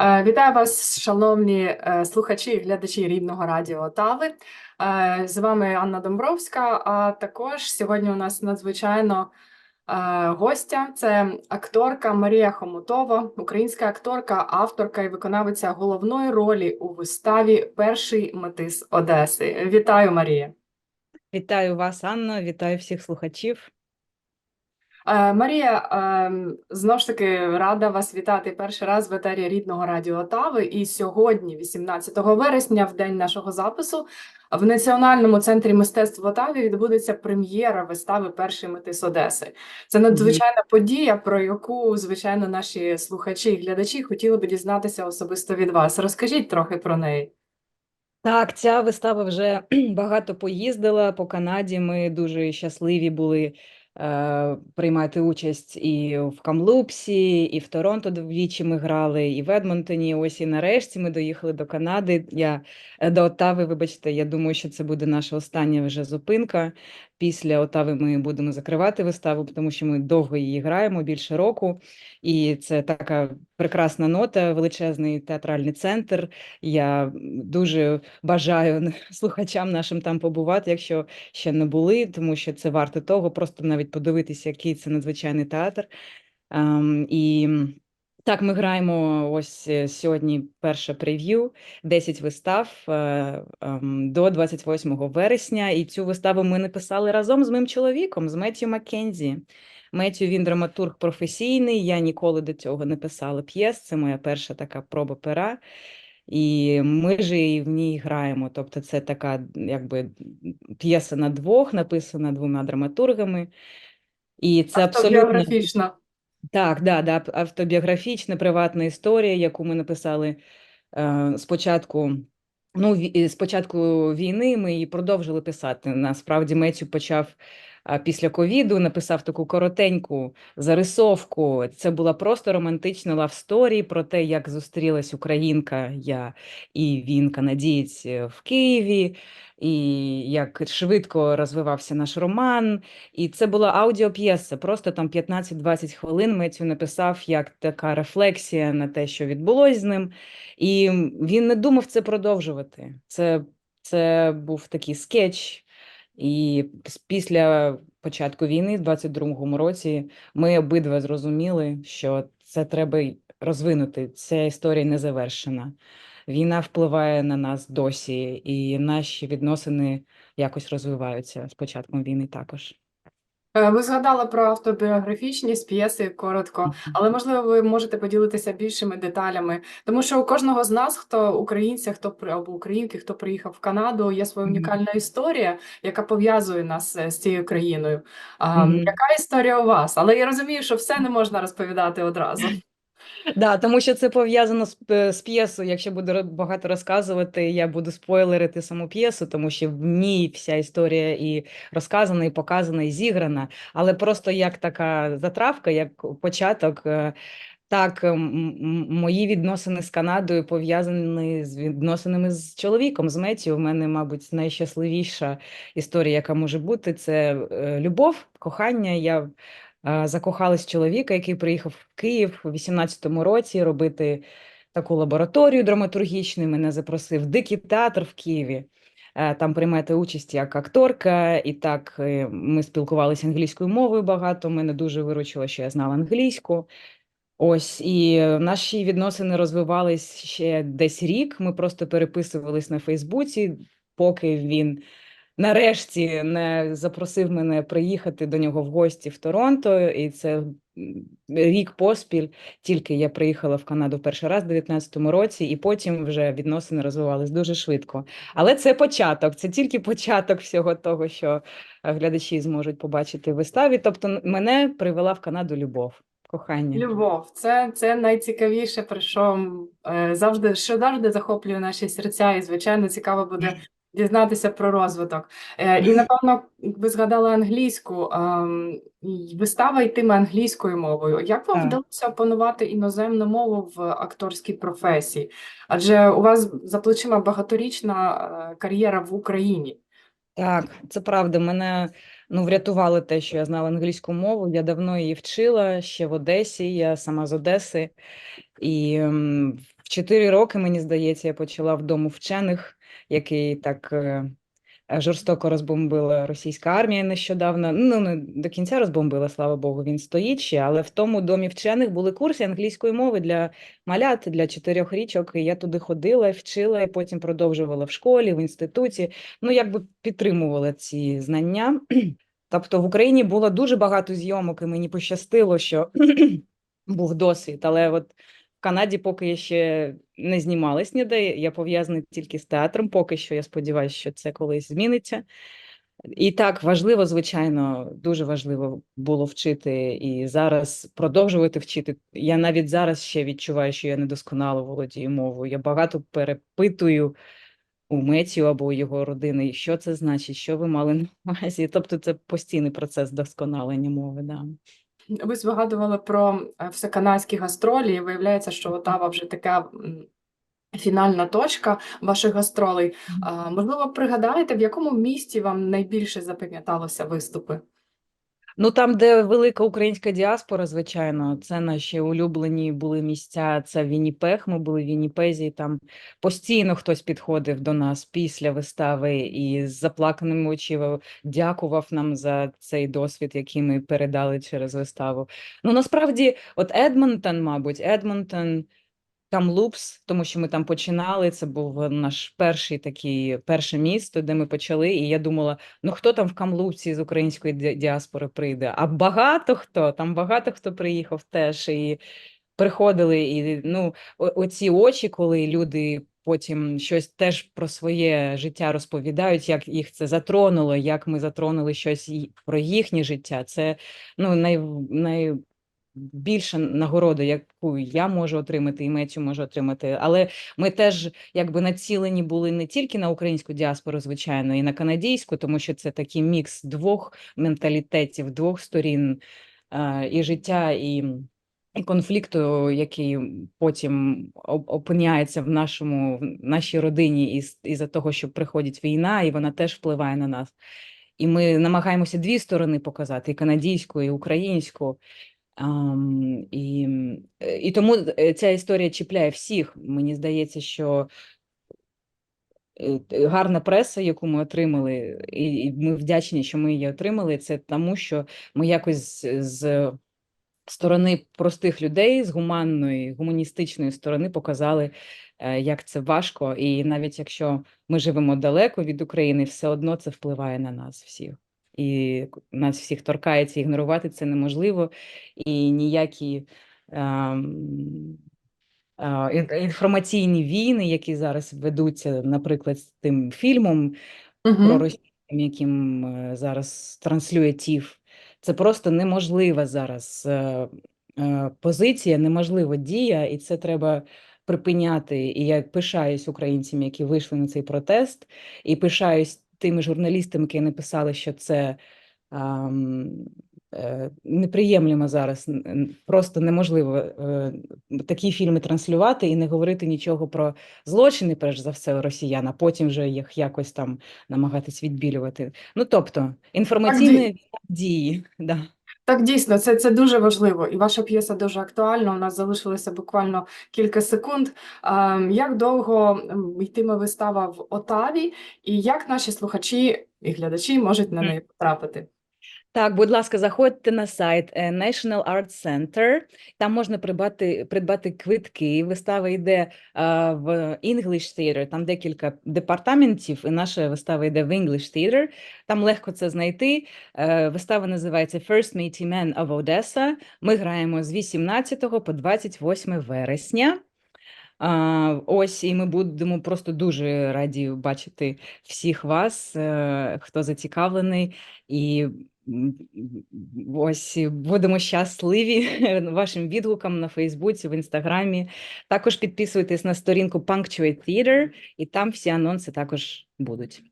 Е, Вітаю вас, шановні е, слухачі і глядачі рідного радіо Отави. Е, З вами Анна Домбровська. А також сьогодні у нас надзвичайно гостя. Це акторка Марія Хомутова, українська акторка, авторка і виконавиця головної ролі у виставі Перший метис Одеси. Вітаю, Марія. Вітаю вас, Анна, вітаю всіх слухачів. Е, Марія, ем, знову ж таки рада вас вітати перший раз в етері рідного радіо Отави. І сьогодні, 18 вересня, в день нашого запису, в Національному центрі мистецтв в Отаві відбудеться прем'єра вистави Перший метис Одеси. Це надзвичайна подія, про яку, звичайно, наші слухачі і глядачі хотіли би дізнатися особисто від вас. Розкажіть трохи про неї. Так, ця вистава вже багато поїздила по Канаді. Ми дуже щасливі були е, приймати участь і в Камлупсі, і в Торонто двічі ми грали, і в Едмонтоні. Ось і нарешті ми доїхали до Канади. Я е, до Оттави, вибачте, я думаю, що це буде наша остання вже зупинка. Після Оттави ми будемо закривати виставу, тому що ми довго її граємо, більше року. І це така прекрасна нота, величезний театральний центр. Я дуже бажаю слухачам нашим там побувати, якщо ще не були, тому що це варто того, просто навіть подивитися, який це надзвичайний театр. Ем, і так, ми граємо ось е, сьогодні перше прев'ю, 10 вистав е, ем, до 28 вересня. І цю виставу ми написали разом з моїм чоловіком, з Меттю Маккензі. Меттю він драматург професійний. Я ніколи до цього не писала п'єс. Це моя перша така проба пера. І ми ж і в ній граємо. Тобто, це така якби п'єса на двох, написана двома драматургами. І це абсолютно Автобіографічна. Так, да, да, автобіографічна приватна історія, яку ми написали е, спочатку. Ну, ві- е, спочатку війни ми її продовжили писати. Насправді Мецю почав після ковіду, написав таку коротеньку зарисовку. Це була просто романтична лавсторі про те, як зустрілась українка, я і він, канадієць, в Києві, і як швидко розвивався наш роман. І це була аудіоп'єса, просто там 15-20 хвилин Мецю написав як така рефлексія на те, що відбулось з ним. І він не думав це продовжувати. Це, це був такий скетч. І після початку війни, в 22-му році, ми обидва зрозуміли, що це треба розвинути. Ця історія не завершена. Війна впливає на нас досі, і наші відносини якось розвиваються з початком війни також. Е, Ви згадали про автобіографічність п'єси коротко, але можливо ви можете поділитися більшими деталями, тому що у кожного з нас, хто українця, хто при- або українки, хто приїхав в Канаду, є своя Мгм. унікальна історія, яка пов'язує нас е, з цією країною. А, Мгм. яка історія у вас? Але я розумію, що все не можна розповідати одразу. Да, тому що це пов'язано з, з п'єсою. Якщо буду багато розказувати, я буду спойлерити саму п'єсу, тому що в ній вся історія і розказана, і показана, і зіграна. Але просто як така затравка, як початок. е, Так, мої відносини з Канадою пов'язані з відносинами з чоловіком, з Меттю. У мене, мабуть, найщасливіша історія, яка може бути, це е, любов, кохання. Я е, закохалась в чоловіка, який приїхав в Київ у 18-му році робити таку лабораторію драматургічну. Мене запросив Дикий театр в Києві. Е, Там приймати участь як акторка, і так е, ми спілкувалися англійською мовою багато. Мене дуже виручило, що я знала англійську. Ось і е, наші відносини розвивались ще десь рік. Ми просто переписувались на Фейсбуці, поки він нарешті не запросив мене приїхати до нього в гості в Торонто. І це рік поспіль. Тільки я приїхала в Канаду перший раз в 19-му році, і потім вже відносини розвивались дуже швидко. Але це початок, це тільки початок всього того, що е, глядачі зможуть побачити в виставі. Тобто, мене привела в Канаду любов. Кохання. Любов, це, це найцікавіше, про що е, завжди, що завжди захоплює наші серця, і звичайно цікаво буде дізнатися про розвиток. Е, і напевно, ви згадали англійську. вистава йтиме англійською мовою. Як вам Так. вдалося опанувати іноземну мову в акторській професії? Адже у вас за плечима багаторічна е, кар'єра в Україні. Так, це правда. Мене ну, врятувало те, що я знала англійську мову. Я давно її вчила ще в Одесі, я сама з Одеси. І в 4 роки, мені здається, я почала в дому вчених, який так е, жорстоко розбомбила російська армія нещодавно. Ну, не до кінця розбомбила, слава Богу, він стоїть ще, але в тому домі вчених були курси англійської мови для малят, для чотирьох річок. І я туди ходила, вчила, і потім продовжувала в школі, в інституті. Ну, якби підтримувала ці знання. Тобто в Україні було дуже багато зйомок, і мені пощастило, що був досвід. Але от Канаді поки я ще не знімалась ніде. Я пов'язана тільки з театром. Поки що я сподіваюся, що це колись зміниться. І так важливо, звичайно, дуже важливо було вчити і зараз продовжувати вчити. Я навіть зараз ще відчуваю, що я недосконало володію мовою. Я багато перепитую у Меттію або у його родини, що це значить, що ви мали на увазі. Тобто це постійний процес вдосконалення мови. Да. Ви згадували про е, всеканадські гастролі, і виявляється, що Отава вже така фінальна точка ваших гастролей. Можливо, пригадаєте, в якому місті вам найбільше запам'яталося виступи? Ну там, де велика українська діаспора, звичайно, це наші улюблені були місця. Це Вінніпег. Ми були в Вінніпезі. Там постійно хтось підходив до нас після вистави і з заплаканими очима дякував нам за цей досвід, який ми передали через виставу. Ну насправді, от Едмонтон, мабуть, Едмонтон. Камлупс, тому що ми там починали. Це був наш перший такий перше місто, де ми почали. І я думала, ну хто там в Камлупці з української діаспори прийде? А багато хто там багато хто приїхав теж і приходили. І ну, оці очі, коли люди потім щось теж про своє життя розповідають, як їх це затронуло, як ми затронули щось про їхнє життя. Це ну най, най, більша нагорода, яку я можу отримати, і Меттю може отримати. Але ми теж якби націлені були не тільки на українську діаспору, звичайно, і на канадійську, тому що це такий мікс двох менталітетів, двох сторін е, і життя, і. І конфлікту, який потім опиняється в нашому в нашій родині із із-за того, що приходить війна, і вона теж впливає на нас. І ми намагаємося дві сторони показати: і канадійську, і українську. Ам, і, і тому ця історія чіпляє всіх. Мені здається, що е, гарна преса, яку ми отримали, і, і ми вдячні, що ми її отримали, це тому, що ми якось з- сторони простих людей, з гуманної, гуманістичної сторони показали, як це важко. І навіть якщо ми живемо далеко від України, все одно це впливає на нас всіх. І нас всіх торкається, ігнорувати це неможливо, і ніякі а, ін- інформаційні війни, які зараз ведуться, наприклад, з тим фільмом Угу. проросійським, яким е, зараз транслює ТІФ, це просто неможлива зараз е, е, позиція, неможлива дія, і це треба припиняти. І я пишаюсь українцями, які вийшли на цей протест, і пишаюсь тими журналістами, які написали, що це е, неприємлемо зараз. Просто неможливо е, такі фільми транслювати і не говорити нічого про злочини, перш за все, росіян, а потім вже їх якось там намагатись відбілювати. Ну тобто інформаційні дії. Да. Так, дійсно, це, це дуже важливо, і ваша п'єса дуже актуальна. У нас залишилося буквально кілька секунд. Як довго йтиме вистава в Отаві, і як наші слухачі і глядачі можуть на неї потрапити? Так, будь ласка, заходьте на сайт е, National Art Center. Там можна придбати, придбати квитки. Вистава йде в English Theater, там декілька департаментів, і наша вистава йде в English Theater. Там легко це знайти. Е, Вистава називається First Mighty Man of Odessa. Ми граємо з 18 по 28 вересня. Ось, і ми будемо просто дуже раді бачити всіх вас, е, хто зацікавлений, і ось будемо щасливі вашим відгукам на Фейсбуці, в Інстаграмі. Також підписуйтесь на сторінку Punctuate Theater, і там всі анонси також будуть.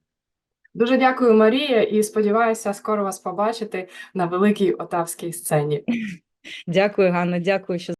Дуже дякую, Марія, і сподіваюся скоро вас побачити на великій отавській сцені. Дякую, Ганна, дякую, що